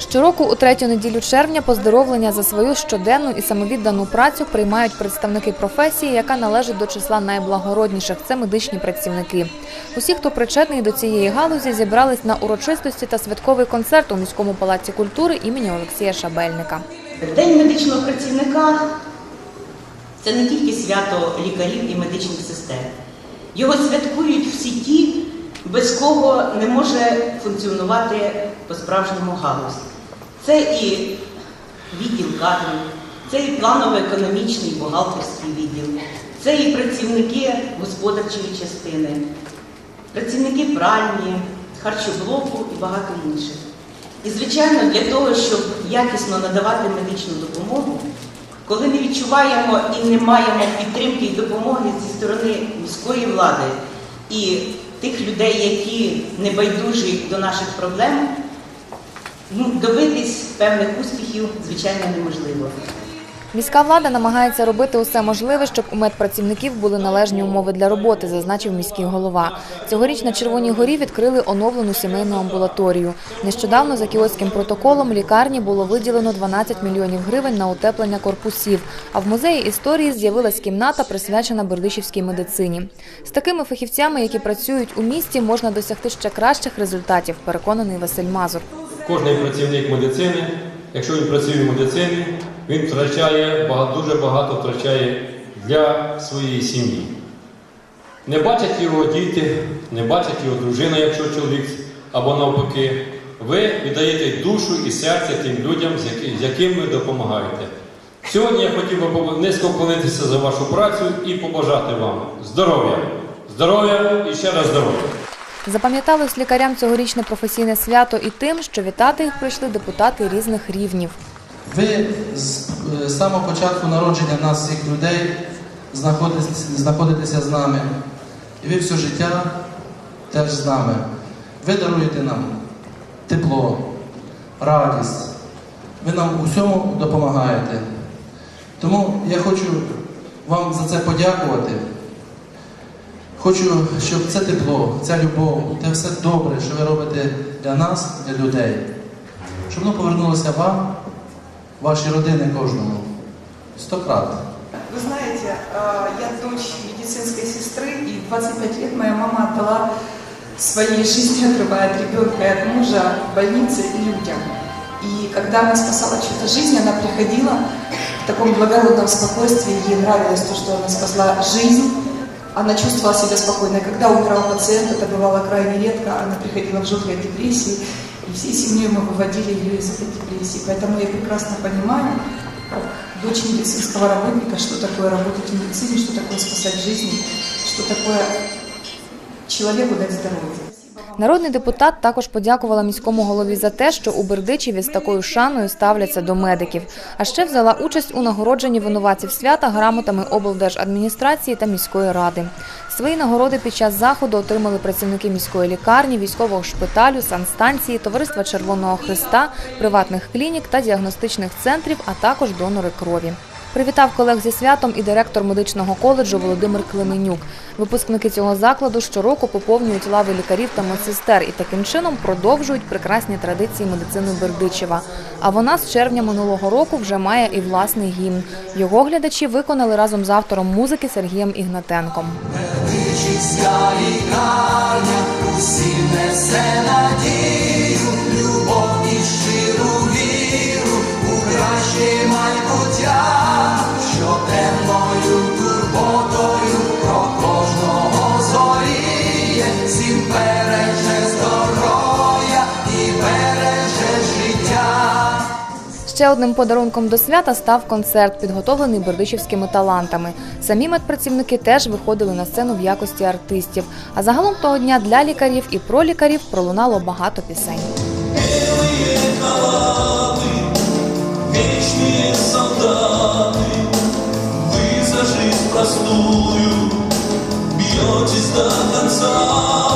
Щороку у третю неділю червня поздоровлення за свою щоденну і самовіддану працю приймають представники професії, яка належить до числа найблагородніших це медичні працівники. Усі, хто причетний до цієї галузі, зібрались на урочистості та святковий концерт у міському палаці культури імені Олексія Шабельника. День медичного працівника це не тільки свято лікарів і медичних сестер. Його святкують всі ті, без кого не може функціонувати по-справжньому галузь. Це і відділ кадрів, це і планово-економічний бухгалтерський відділ, це і працівники господарчої частини, працівники пральні, харчоблоку і багато інших. І, звичайно, для того, щоб якісно надавати медичну допомогу, коли не відчуваємо і не маємо підтримки і допомоги зі сторони міської влади і тих людей, які не байдужі до наших проблем, ну, добитись певних успіхів, звичайно, неможливо. Міська влада намагається робити усе можливе, щоб у медпрацівників були належні умови для роботи, зазначив міський голова. Цьогоріч на Червоній горі відкрили оновлену сімейну амбулаторію. Нещодавно за кіоським протоколом лікарні було виділено 12 мільйонів гривень на утеплення корпусів. А в музеї історії з'явилась кімната, присвячена бердичівській медицині. З такими фахівцями, які працюють у місті, можна досягти ще кращих результатів. Переконаний Василь Мазур. Кожний працівник медицини, якщо він працює в медицині, він втрачає дуже багато втрачає для своєї сім'ї. Не бачать його діти, не бачать його дружина, якщо чоловік або навпаки. Ви віддаєте душу і серце тим людям, з яким ви допомагаєте. Сьогодні я хотів би низько вклонитися за вашу працю і побажати вам здоров'я, здоров'я і ще раз здоров'я. Запам'яталось лікарям цьогорічне професійне свято і тим, що вітати їх прийшли депутати різних рівнів. Ви з е, самого початку народження нас, всіх людей, знаходитеся з нами. І ви все життя теж з нами. Ви даруєте нам тепло, радість. Ви нам у всьому допомагаєте. Тому я хочу вам за це подякувати. Хочу, щоб це тепло, ця любов, те все добре, що ви робите для нас, для людей, щоб воно повернулося вам, вашій родини кожному. Стократ. Вы знаете, э, я дочь медицинской сестры, и в 25 лет моя мама отдала своей жизни, отрывая от ребенка и от мужа, больнице и людям. И когда она спасала чью-то жизнь, она приходила в таком благородном спокойствии, ей нравилось то, что она спасла жизнь, она чувствовала себя спокойно. Когда умирал пациент, это бывало крайне редко, она приходила в жуткой депрессии, и всей семьей мы выводили ее из этой депрессии. Поэтому я прекрасно понимаю, дочь медицинского работника, что такое работать в медицине, что такое спасать жизни, что такое человеку дать здоровье. Народний депутат також подякувала міському голові за те, що у Бердичеві з такою шаною ставляться до медиків. А ще взяла участь у нагородженні винуватців свята грамотами облдержадміністрації та міської ради. Свої нагороди під час заходу отримали працівники міської лікарні, військового шпиталю, санстанції, товариства Червоного Христа, приватних клінік та діагностичних центрів, а також донори крові. Привітав колег зі святом і директор медичного коледжу Володимир Клименюк. Випускники цього закладу щороку поповнюють лави лікарів та медсестер і таким чином продовжують прекрасні традиції медицини Бердичева. А вона з червня минулого року вже має і власний гімн. Його глядачі виконали разом з автором музики Сергієм Ігнатенком. Чиста лікарня усім несе надію, любов і щиру Ще одним подарунком до свята став концерт, підготовлений бердичівськими талантами. Самі медпрацівники теж виходили на сцену в якості артистів. А загалом того дня для лікарів і про лікарів пролунало багато пісень. Вечные солдаты, вы за жизнь простую бьетесь до конца.